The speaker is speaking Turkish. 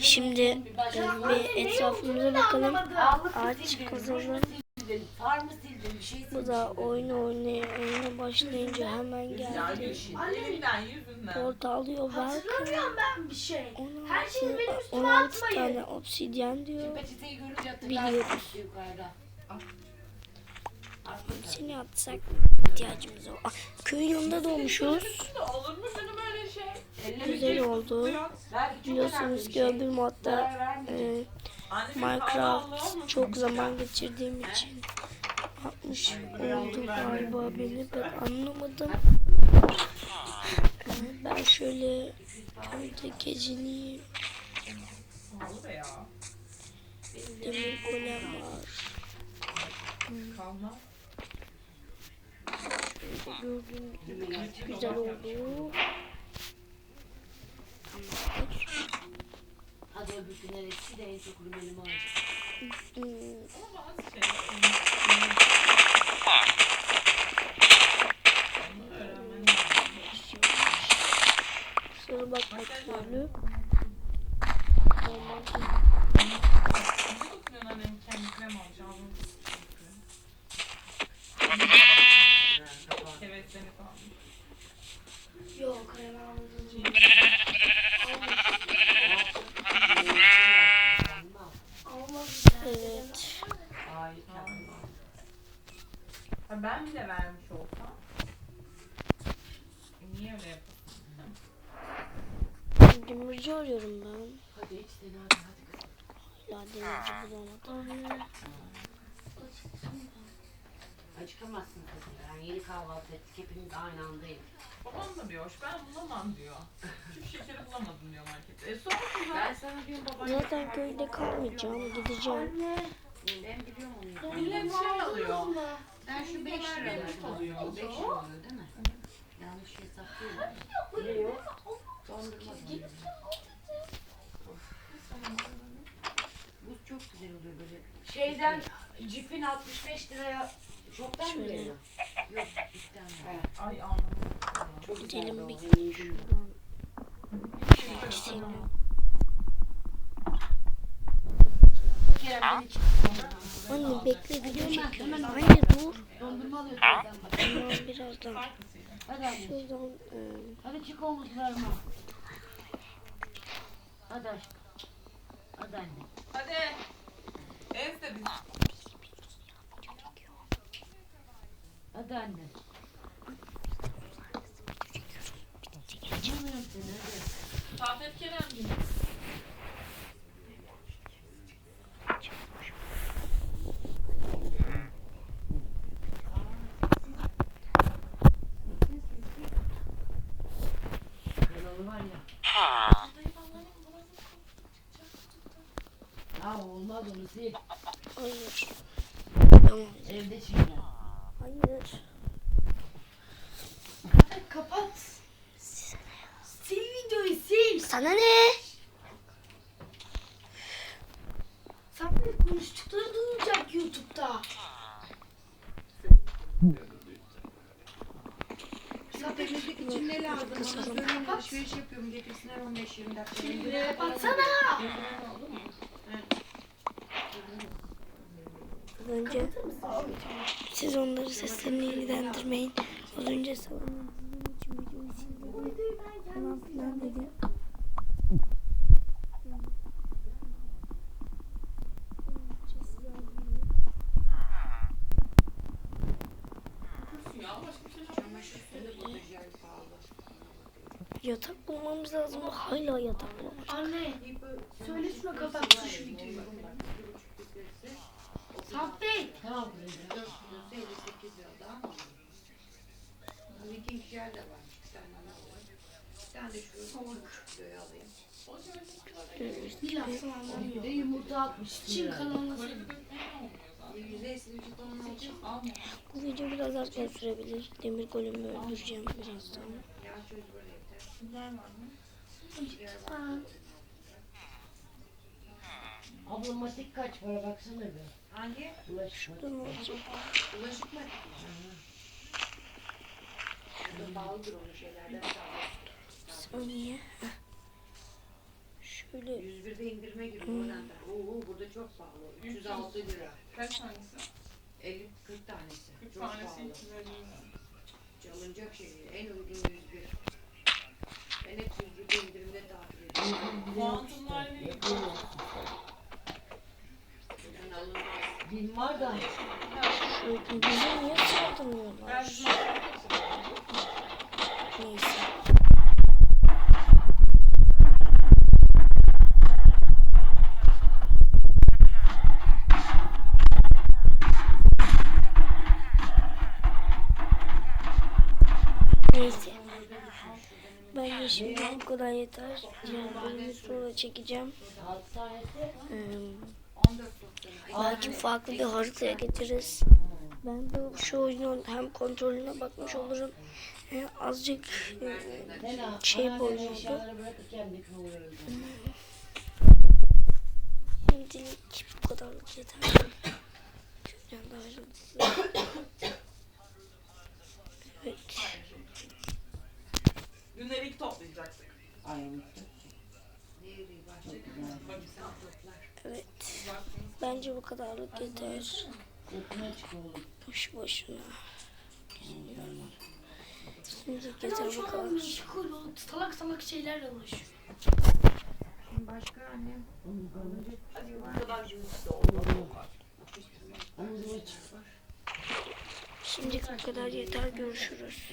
Şimdi e, bir etrafımıza bakalım. Ağaç kazalım. Şey. Bu da oyun oynaya, oyuna başlayınca hemen geldi. Elinden yüzünden. Portal diyor belki. Ben bir şey. 16, Her şeyi benim üstüme 16 atmayın. tane obsidyen diyor. Biliyoruz. Seni atsak ihtiyacımız var. Ah, Köyün yanında doğmuşuz. Güzel oldu. Biliyorsunuz ki öbür modda e, Minecraft çok zaman geçirdiğim için yapmış oldu galiba beni ben anlamadım. Ben şöyle burada gezineyim. Demir golem var. Kalmaz. Gördüğünüz gibi güzel oldu. Hadi öbür gün neresi de en çok ürünlerimi lazım. Sonra bakmak şöyle. Normal Ne bakıyorsun annem kendi krem almış ağzını Evet seni kalmış. Yok krem almadım. Almadım. Evet. Hayır kendim. Ha ben bile vermiş olsam. E niye öyle yapıyorsun? Demirci arıyorum ben. Hadi iç seni hadi hadi kızım. Ya demirci bulamadım. Acıkamazsın kızım. Yani yeni kahvaltı ettik hepimiz aynı anda yedik. Babam da diyor, ben bulamam diyor. Küçük şekeri bulamadım diyor markette. E sonra Ben sana diyorum baban Zaten köyde kalmayacağım. Gideceğim. Ben biliyorum onu. millet şey alıyor. Ben şu 5 lira Millet alıyor. 5 lira oluyor değil mi? Yanlış hesap değil. Ne yok? Dondurma dondurma. Buz çok güzel oluyor böyle. Şeyden cipin 65 liraya şoktan mı veriyor? Yok cipten ver. Ay anlamadım. Çok güzel Gidelim oldu, bir eminim. Gidelim. Kerem beni çık- Anne bekle video çekiyorum. Anne dur. Birazdan. Şuradan e, Hadi çık omuzlarıma. Hadi aşkım. Hadi anne. Hadi. Ez de biz. Hadi anne. Anlamıyorum seni hadi. Safet Kerem'cim. Kanalı var ya. Ya olmaz onu sil. hayır. Tamam. Evde şimdi. Hayır. Kapat. Sil videoyu sil. Sana ne? Sen konuştukları duyulacak YouTube'da. Temizlik için ne lazım? Bana söyleyin alışveriş yapıyorum. Getirsinler 15-20 dakika. Kapatsana. Önce siz onları seslerini ilgilendirmeyin. Az önce salonun için videoyu sildim. Falan filan dedi. Yatak bulmamız lazım. Hala yatak bulamadık. Anne. Söyle şuna kapatsın şu videoyu. Tamam kızım. 4 kilosu 58 lira daha mı? Viking yer de var. Bir tane ana var. Bir tane de şu 3,5 kiloyu alayım. Bir lafı anlamıyor. Bir de yumurta 60 Çin lira. kanalına %50 vücut onun alacağım. Bu video biraz erken sürebilir. Demir golümü öldüreceğim birazdan. Ya çocuk böyle evde. Ablamatik kaç para baksana bir. Hangi? Bulaşık. Olacak? Bulaşık mı? Şurada pahalıdır onun şeylerden. Saniye. Heh. Böyle 101'de indirime giriyor oradan da. Oo burada çok pahalı. 306 lira. Kaç tanesi? 50 40 tanesi. 40 çok tanesi pahalı. 250 lira. Çalınacak şey. En uygun 101. Ben hep 101'de indirimde takip ediyorum. Kuantumlar ne? Bin var da bize niye saldırmıyorlar? Ben Neyse. Neyse. Bence şimdi bu kadar yeter. Diğer bölümü sonra çekeceğim. Ee, 14.90. belki farklı bir haritaya getiririz. Ben de şu oyunun hem kontrolüne bakmış olurum. Hem azıcık e, şey boyunca. Şimdilik bu kadarlık yeter. Şuradan daha hızlı. Evet. Dün erik toplayacaktık. Ay unuttum. Diğeri başka Bak insan toplar. Evet. baktınız. Bence bu kadarlık yeter. Boş boşuna. Ben yeter bu kadar. salak salak şeylerle uğraşıyorum. Başka annem. Hadi bu kadar çık. Şimdilik bu kadar yeter. Görüşürüz.